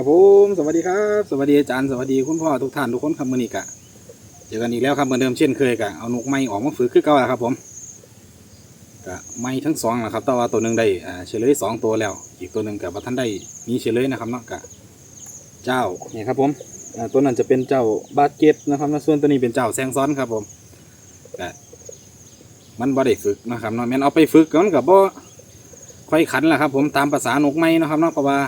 ครับผมสวัสดีครับ สวัสดีอาจารย์สวัสดีคุณพ่อทุกท่านทุกคนครับมือนี้กะเจอกันอีกแล้วครับเหมือนเดิมเช่นเคยกะเอานกไม้ออกมาฝึกคือเก่าแล้วครับผมกะไม้ทั้งสองนะครับแต่ว่าตัวหนึ่งได้อ่าเฉลยสองตัวแล้ว อีกตัวหนึ่งกับว่าท่านได้มีเฉลยนะครับเนาะกะเจ้านี่ครับผมอ่าตัวนั้นจะเป็นเจ้าบาดเกตนะครับแล้วส่วนตัวนี้เป็นเจ้าแซงซ้อนครับผมกะมันบ่ได้ฝึกนะครับเนาะแม่นเอาไปฝึกก็มันกับบ่ค่อยขันแหละครับผมตามภาษานกไม้นะครับเนาะเพราะว่า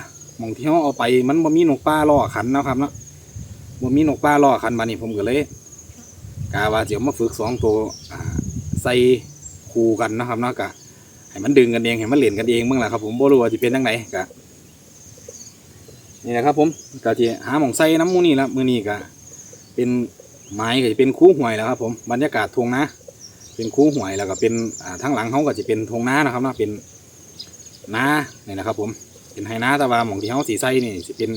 มองที่เขาเอาไปมันบ่มีนกป้าล่อขันนะครับเนาะบ่มีนกป้าล่อขันบานี้ผมก็เลยกาว่าจะเอามาฝึกสองตัวใส่คู่กันนะครับเนาะกะให้มันดึงกันเองให้มันเล่นกันเองเมื่อไหร่ครับผมบ่รู้ว่าจะเป็นยังไงกะนี่นะครับผมกะที่หาหมองใส่น้ำมูนี่ละมือนี้กะเป็นไม้ก็จะเป็นคู่หวยแล้วครับผมบรรยากาศทงนาเป็นคู่หวยแล้วก็เป็นทั้งหลังเขาก็จะเป็นทงน้านะครับนะเป็นน้าเนี่ยนะครับผม เป็นไฮนาแต่ว่าหมองที่เขาสีใส่นี่สิเป็น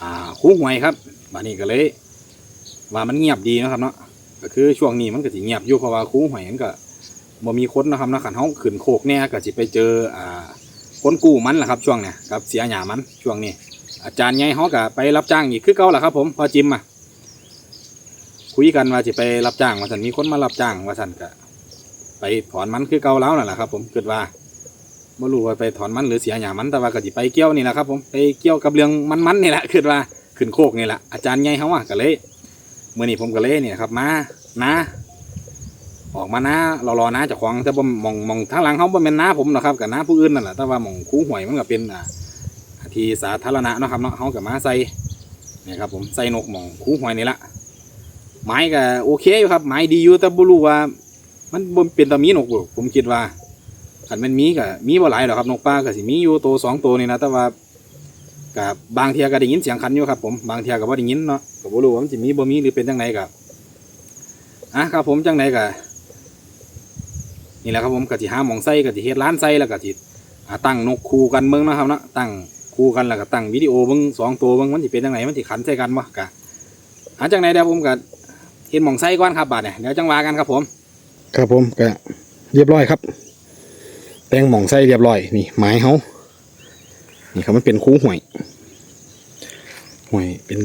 อ่าคู่หวยครับบานี้ก็เลย ว่ามันเงียบดีนะครับเนาะก็คือช่วงนี้มันก็สิเงียบอยู่เพราะว่าคู่หวยมันก็บ่มีคนนะครับนะขันเขาขึ้นโคกเนี่ยก็สิไปเจออ่าคนกู้มันแหละครับช่วงเนี้ยครับเสียหยามันช่วงนี้ อาจารย์ใหญ่เขาก็ไปรับจ้างอีกคือเก่าแหละครับ ผมพอจิมอะคุยกันว่าจะไปรับจ้างว่าสันมีคนมารับจ้างว่าสันก็ไปถอนมันคือเก่าแล้วนั่นแหละครับ ผมคิดว่า บ่รู้ว่าไปถอนมันหรือเสียหยามันแต่ว่าก็สิไปเกี่ยวนี่แหละครับผมไปเกี่ยวกับเรื่องมันๆนี่แหละคือว่าขึ้นโคกนี่แหละอาจารย์ใหญ่เขาอะก็เลยเมื่อนี้ผมก็เลยเนี่ยครับมานะออกมานะรอรอนะเจะของแต่บ่มองมองทางหลังเขาบ่เป็นน้าผมหรอกครับกับน้าผู้อื่นนั่นแหละแต่ว่ามองคู่หวยมันก็เป็นอ่าทีสาธารณะนะครับเนาะเขากับมาใส่เนี่ยครับผมใส่นกมองคู่หวยนี่ละไม้ก็โอเคอยู่ครับไม้ดีอยู่แต่บ่รู้ว่า มันบ่เป็นตามีนกผมคิดว่า ขันมันมีก็มีบ่หลายหรอกครับนกปลาก็สิมีอยู่ตัวสองตัวนี่นะแต่ว่ากับบางเทียก็ได้ยินเสียงขันอยู่ครับผมบางเทียก็บ่ได้ยินเนาะก็บ่รู้ว่ามันสิมีบ่มีหรือเป็นจังไดก็อะครับผมจังไดก็นี่แหละครับผมก็สิหาหมองใส่ก็สิเฮ็ดร้านใส่แล้วก็สิอ่ตั้งนกคู่กันเบิ่งนะครับเนาะตั้งคู่กันแล้วก็ตั้งวิดีโอเบิ่งสองตัวเบิ่งมันสิเป็นจังไดมันสิขันใส่กันบ่ก็หาจังไดเดี๋ยวผมก็เฮ็ดหมองใส่ก่อนครับบาดเนี่ยเดี๋ยวจังวากันครับผม ครับผมก็เรียบร้อยครับ แป้งหม่องไส้เรียบร้อยนี่ไม้เขานี่ครับมันเป็นคู่ห่วยห่วยเป็น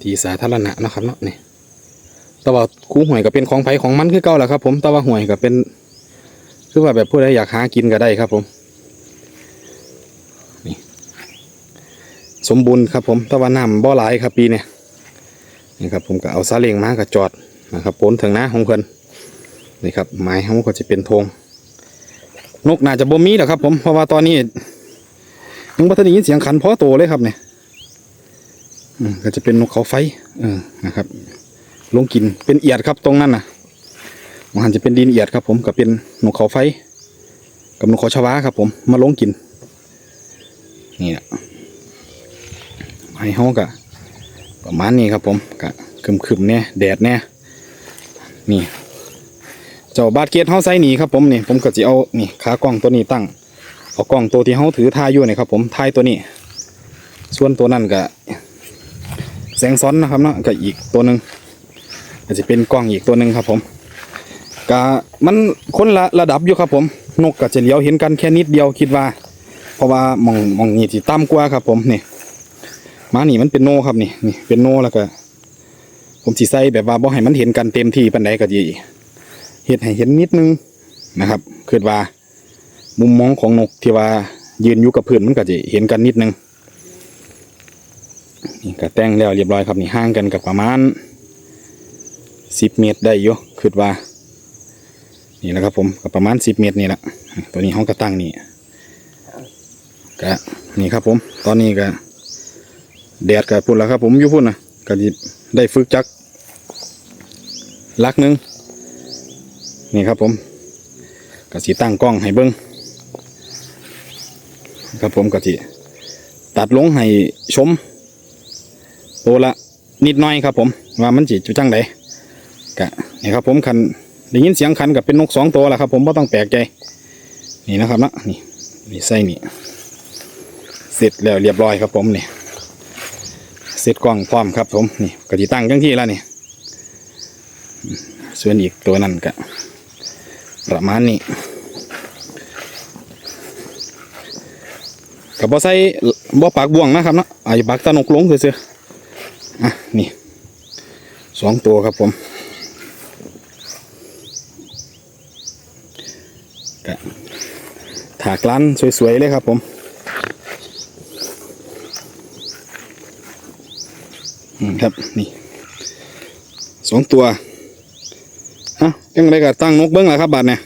ทีสาธารณะนะครับเนาะนี่แต่ว่าคู่ห่วยก็เป็นของไผของมันคือเก่าแหละครับผมแต่ว่าห่วยก็เป็นคือว่าแบบผู้ใดอยากหากินก็ได้ครับผมนี่สมบูรณ์ครับผมแต่ว่าน้ำบ่อหลายครับปีเนี่ยนี่ครับผมก็เอาซาเล้งมากับจอดนะครับปนถึงหน้าของเพิ่นนี่ครับไม้เขาก็จะเป็นธง นกน่าจะบ่มีหรอกครับ ผมเพราะว่าตอนนี้ยังบ่ทันได้ยินเสียงขันพอโตเลยครับเนี่ยอืมก็จะเป็นนกเขาไฟเออนะครับ ลงกินเป็นเอียดครับตรงนั้นน่ะมันจะเป็นดินเอียดครับ ผมกับเป็นนกเขาไฟ กับนกเขาชวาครับ ผมมาลงกิน นี่แหละไม้ห้องกะประมาณนี้ครับ ผมกะคึมๆเนี่ยแดดเนี่ยนี่ เจ้าบาดเกตเฮาใส่หนีครับผมนี่ผมก็จะเอานี่ขากล้องตัวนี้ตั้งเอากล้องตัวที่เฮาถือถ่ายอยู่นี่ครับผมถ่ายตัวนี้ ส่วนตัวนั้นก็แสงซ้อนนะครับเนาะก็อีกตัวหนึ่งอาจจะเป็นกล้องอีกตัวหนึ่งครับผมก็มันคนละระดับอยู่ครับผม นกก็จะเลี้ยวเห็นกันแค่นิดเดียวคิดว่า เพราะว่ามองมองนี่ที่ต่ำกว่าครับผมนี่มานี่มันเป็นโนครับนี่นี่เป็นโนแล้วก็ ผมสิใส่แบบว่าบ่ให้มันเห็นกันเต็มที่ปานใดก็ดี เห็ดให้เห็นนิดนึงนะครับคือว่า มุมมองของนกที่ว่ายืนอยู่กับพื้นมันก็จะเห็นกันนิดนึงนี่ก็แต่งแล้วเรียบร้อยครับนี่ห่างกันกับประมาณสิบเมตรได้อยู่คือว่า นี่นะครับผมก็ประมาณสิบเมตรนี่แหละตัวนี้ห้องกระตั้งนี่ก็นี่ครับผม ตอนนี้ก็แดดกับพุ่นแล้วครับผมอยู่พุ่นนะก็ได้ฝึกจักลักหนึง นี่ครับผมกสีตั้งกล้องให้เบิ้งครับผมกสิตัดลงให้ชมตัวละนิดหน้อยครับผม ว่ามันจีจุจังไดกะนี่ครับผมคันได้ยินเสียงคันกับเป็นนกสองตัวแหละครับผมไม่ต้องแปลกใจ นี่นะครับนะนี่นี่ไส้นี่เสร็จแล้วเรียบร้อยครับผมนี่เสร็จกล้องพร้อมครับผมนี่กสิตั้งจังที่แล้วนี่ส่วนอีกตัวนั้นก็ ประมาณนี้กับบ่ใส่บ่ปากบ่วงนะครับเนาะอาจจะปากตะนกลงซื่อๆอะนี่สองตัวครับผมกะถากร้นสวยๆเลยครับผมครับนี่สองตัว ฮะยังไงก็ตั้งนกเบิ้งแหละครับบาดเนี่ย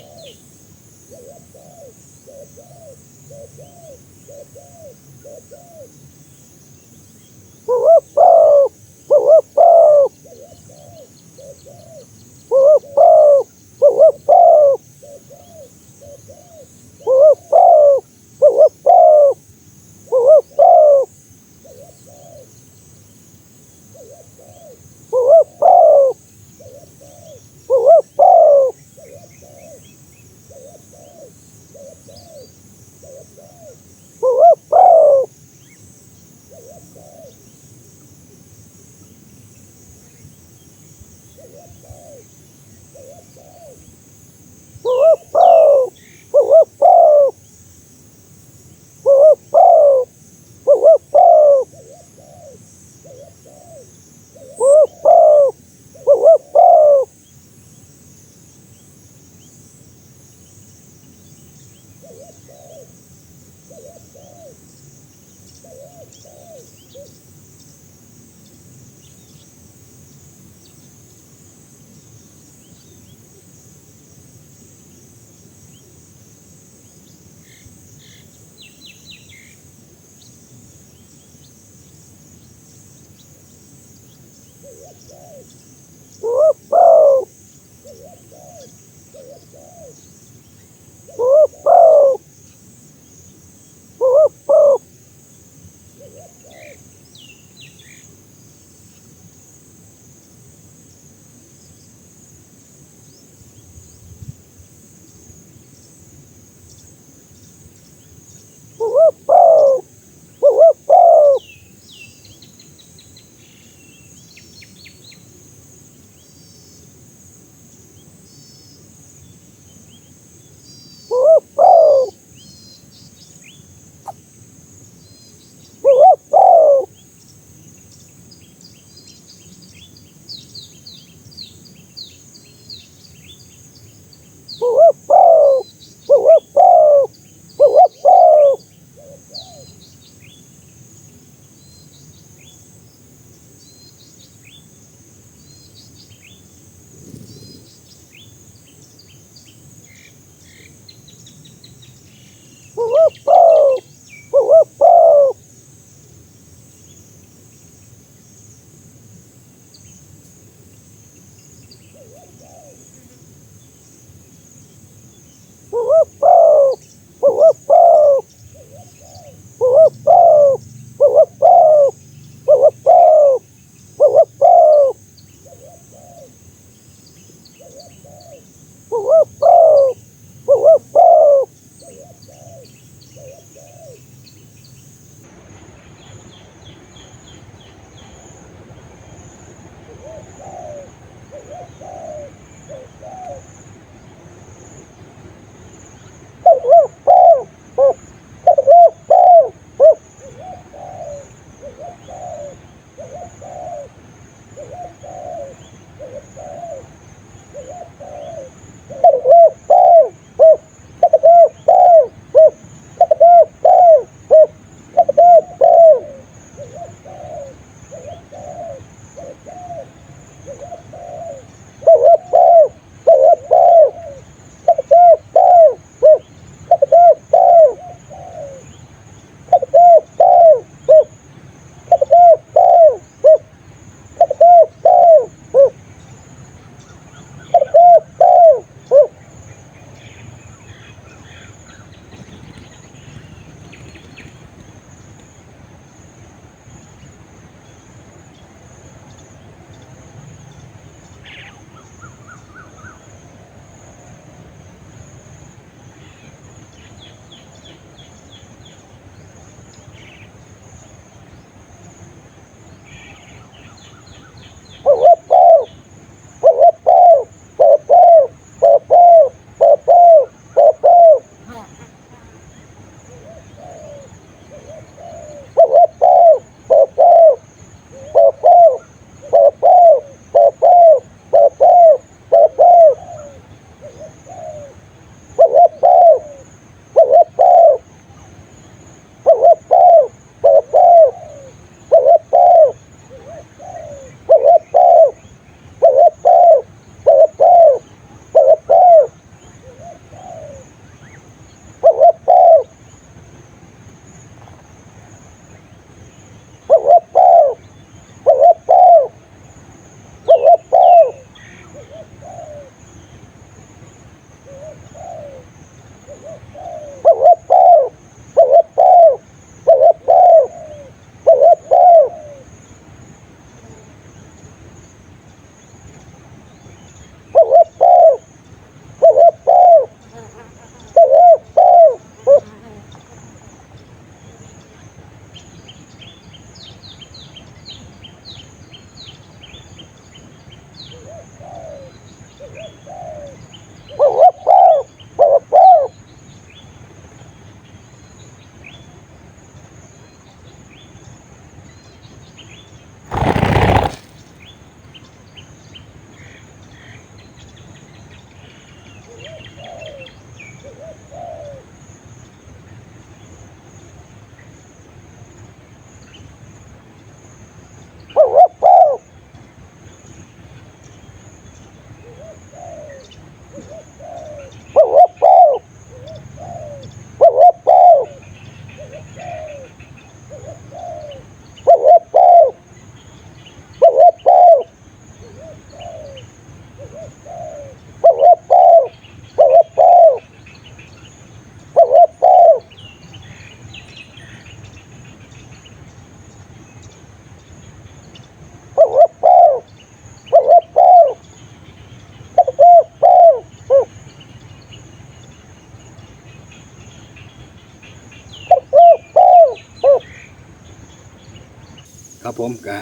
ครับผมก็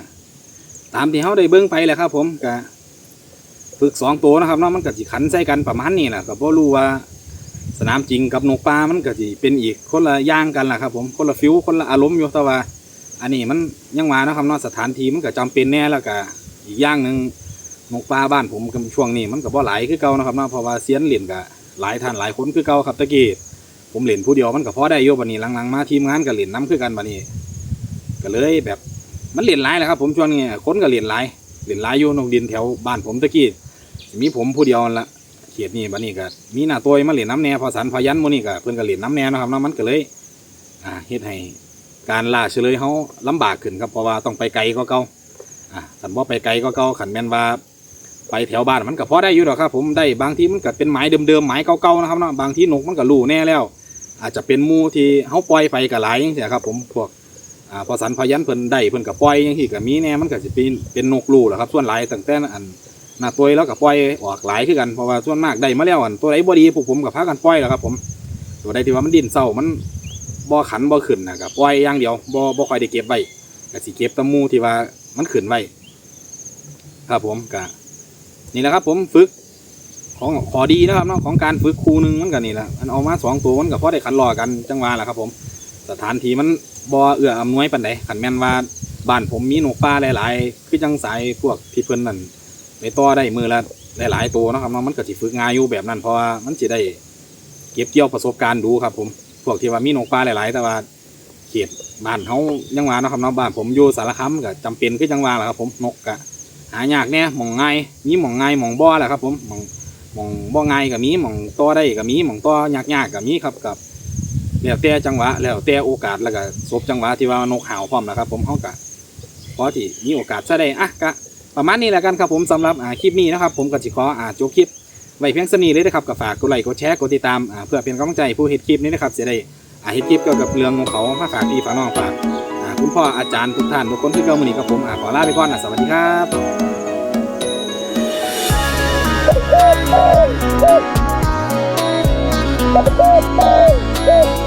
ตามที่เขาได้เบิ้งไปแหละครับ ผมก็ฝึกสองตัวนะครับเนาะมันก็สิขันใส่กันประมาณนี้แหละก็บ่รู้ว่า สนามจริงกับนกปลามันก็สิเป็นอีกคนละย่างกันแหละครับ ผมคนละฟิวคนละอารมณ์อยู่แต่ว่า อันนี้มันยังมานะครับเนาะสถานที่มันก็จำเป็นแน่แล้วก็อีกอย่างหนึ่งนกปลาบ้านผมก็ช่วงนี้มันก็บ่หลายคือเก่านะครับเนาะเพราะว่าเซียนเหรียญก็หลายท่านหลายคนคือเก่าครับตะกี้ผมเหรียญผู้เดียวมันก็พอได้อยู่บัดนี้หลังๆมาทีมงานก็เหรียญน้ำคือกันบัดนี้ก็เลยแบบ มันเหรียญหลายแหละครับ ผมช่วงนี้คนก็เหรียญหลายเหรียญหลายอยู่นกดินแถวบ้านผมตะกี้มีผมผู้เดียวละเขียดนี่บัดนี้ก็มีหน้าตัวมาเหรียญน้ำแน่พอสันพยันโมนี่ก็เพิ่นก็เหรียญน้ำแน่นะครับนาะมันก็เลยอ่าเฮ็ดให้การล่าเฉลยเขาลำบากขึ้นครับเพราะว่าต้องไปไกลก็เก่าอะขันว่าไปไกลก็เก่าขันแมนว่าไปแถวบ้านมันก็พอได้อยู่หรอกครับ ผมได้บางทีมันก็เป็นหมายเดิมๆหมายเก่าๆนะครับเนาะบางทีนกมันก็รู้แน่แล้ว อาจจะเป็นมูที่เขาปล่อยไปก็หลายอย่างเสียครับ ผมพวก อ่าพอสันพยันเพิ่นได้เพิ่นก็ปล่อยอย่างที่ก็มีแน่มันก็จะเป็นเป็นนกลูแหละครับส่วนหลายตั้งแต่อันหน้าตัวแล้วก็ปล่อยออกหลายคือกันเพราะว่าส่วนมากได้มาแล้วอันตัวไหนบ่ดีพวกผมก็พากันปล่อยแหล้วครับ ผมตัวใดที่ว่ามันดิ้นเศร้ามันบ่ขันบ่ขึ้นนะครับปล่อยอย่างเดียวบ่บ่ค่อยได้เก็บไว้ก็สิเก็บตะมูที่ว่ามันขึ้นไว้ครับผมก็นี่แหละครับ ผมฝึกของขอดีนะครับเนาะของการฝึกครูหนึงมันก็นี่แหละมันเอามาสองตัวมันก็พอได้ขันรอกันจังหวะแหละครับ ผม สถานที่มัน บ่เอื้ออำนวยปานใดขันแม่นว่าบ้านผมมีนกปลาหลาย ๆ คือจังสายพวกที่เพิ่นนั่นไปต่อได้มือละหลาย ๆ ตัวเนาะครับเนาะมันก็สิฝึกง่ายอยู่แบบนั้นเพราะว่ามันสิได้เก็บเกี่ยวประสบการณ์ดูครับ ผมพวกที่ว่ามีนกปลาหลาย ๆ แต่ว่าเขตบ้านเขายังว่าเนาะครับเนาะบ้านผมอยู่สารคามก็จำเป็นคือจังว่าแหละครับผมนกก็หายากแน่หมองง่ายมีหมองง่ายหมองบ่อแหละครับ ผมหมองหมองบ่ง่ายก็มีหมองต่อได้ก็มีหมองต่อยากๆก็มีครับกับ แล้วแต่จังหวะแล้วแต่โอกาสแล้วก็สบจังหวะที่ว่านกหาวพร้อมนะครับ ผมเขาก็พอที่มีโอกาสแสดงอะก็ประมาณนี้แหละกันครับผมสำหรับอ่าคลิปนี้นะครับ ผมก็จิขออ่าจบคลิปไว้เพียงสนีเลยนะครับก็ฝากกดไลค์กดแชร์กดติดตามอ่าเพื่อเป็นกำลังใจผู้เห็นคลิปนี้นะครับเสียได้อ่าเห็นคลิปเกี่ยวกับเรื่องของเขามาฝากพี่ฝากน้องฝากอ่าคุณพ่ออาจารย์ทุกท่านทุกคนที่เก่ามือนี้กับผมอ่าขอลาไปก่อนนะสวัสดีครับ Bye.